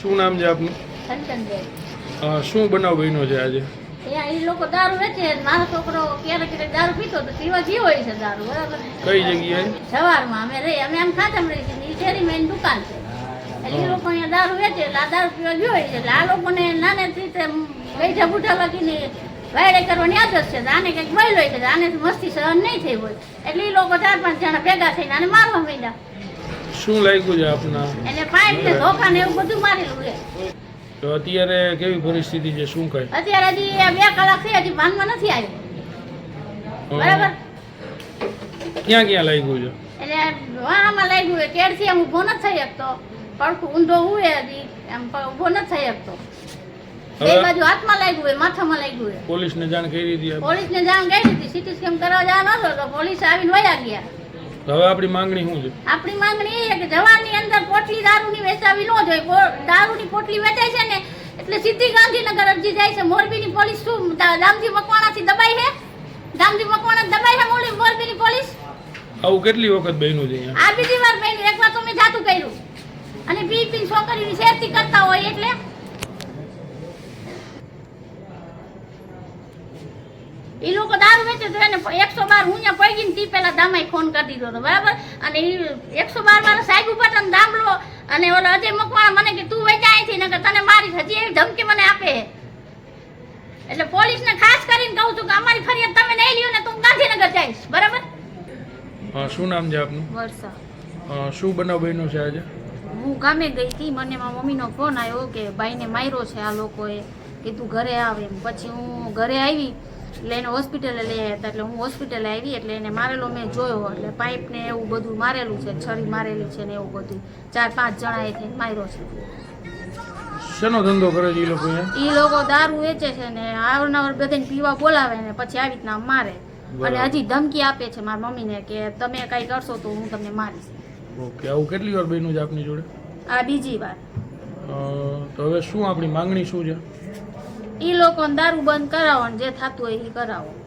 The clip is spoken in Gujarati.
શું નામ છે આપનું? શું બનાવ બન્યો છે આજે? એ લોકો દારૂ વેચે મારો છોકરો ક્યારેક ક્યારેક દારૂ પીતો તો પીવા ગયો હોય છે દારૂ બરાબર? કઈ જગ્યાએ? સવારમાં અમે રહી અમે આમ ખાતમ રહી છીએ. એ શેરીમાં દુકાન છે. એટલે એ લોકો અહીંયા દારૂ વેચે એટલે આ દારૂ પીવા ગયો હોય છે. એટલે આ લોકોને નાને રીતે બેઠા બુઠા લગીને વાયડે કરવાની આદત છે. તો આને કંઈક મળ્યો છે. તો આને મસ્તી સહન નહીં થઈ હોય. એટલે એ લોકો ચાર પાંચ જણા ભેગા થઈને આને મારવા માંડ્યા. શું લાગ્યું છે આપના? પાઇપ ને ધોકા ને એવું બધું મારેલું છે. તો અત્યારે કેવી પરિસ્થિતિ છે? શું કાંઈ અત્યારે હજી બે કલાક થઈ હજી ભાનમાં નથી આવ્યું. બરાબર? ક્યાં ક્યાં લાગ્યું છે? એટલે વાહમાં લાગ્યું હોય કેરથી આમ ઊભો નથી થઈ શકતો. પડખું ઊંધો હોય હજી એમ ઊભો ઊભો નથી થઈ શકતો. બે બાજુ હાથમાં લાગ્યું હોય માથામાં લાગ્યું હોય. પોલીસને જાણ કરી દીધી? પોલીસને જાણ કરી દીધી સીટી સ્કેન કરવા જવા નતો તો પોલીસ આવીને વયા ગયા. હવે આપણી માંગણી શું છે? આપણી માંગણી એ કે જવાની અંદર પોટલી દારૂની વેચાવી ન જોઈએ. દારૂની પોટલી વેચાય છે ને એટલે સીધી ગાંધીનગર અરજી જાય છે. મોરબીની પોલીસ શું દામજી મકવાણાથી દબાઈ છે? દામજી મકવાણા દબાઈ છે મોરબી- મોરબીની પોલીસ? આવું કેટલી વખત બન્યું છે આ બીજી વાર બન્યું. એક વાર તો મેં જાતું કર્યું. અને પી પી છોકરીની શેરતી કરતા હોય એટલે. એ લોકો દારૂ વેચે તો એને એકસો બાર હું ત્યાં પૈગીને તી પેલા દામાએ ફોન કરી દીધો હતો બરાબર? અને એ એકસો બાર મારા સાહેબ ઉપર તને દામલો અને ઓલો અજય મકવાણા મને કે તું વેચાય અહીંથી નકર તને મારી હજી એવી ધમકી મને આપે. એટલે પોલીસને ખાસ કરીને કહું છું કે અમારી ફરિયાદ તમે નહીં લ્યો ને તો હું ગાંધીનગર જઈશ. બરાબર? શું નામ છે આપનું? વર્ષા. શું બનાવ બન્યો છે આજે? હું ગામે ગઈ હતી મને મારા મમ્મીનો ફોન આવ્યો કે ભાઈને માર્યો છે આ લોકોએ કે તું ઘરે આવે એમ. પછી હું ઘરે આવી એટલે એને હોસ્પિટલે લઈ આવ્યા હતા. એટલે હું હોસ્પિટલે આવી એટલે એને મારેલો મેં જોયો. એટલે પાઇપ ને એવું બધું મારેલું છે છરી મારેલી છે ને એવું બધું. ચાર પાંચ જણાએ થઈને માર્યો છે. શેનો ધંધો કરે છે એ લોકો એ લોકો દારૂ વેચે છે ને અવારનવાર બધાને પીવા બોલાવે ને પછી આવી રીતના મારે. અને હજી ધમકી આપે છે મારા મમ્મીને કે તમે કાંઈ કરશો તો હું તમને મારીશ. ઓકે આવું કેટલી વાર બન્યું છે આપની જોડે? આ બીજી વાર. તો હવે શું આપણી માંગણી શું છે? એ લોકોને દારૂ બંધ કરાવો ને જે થતું હોય એ કરાવો.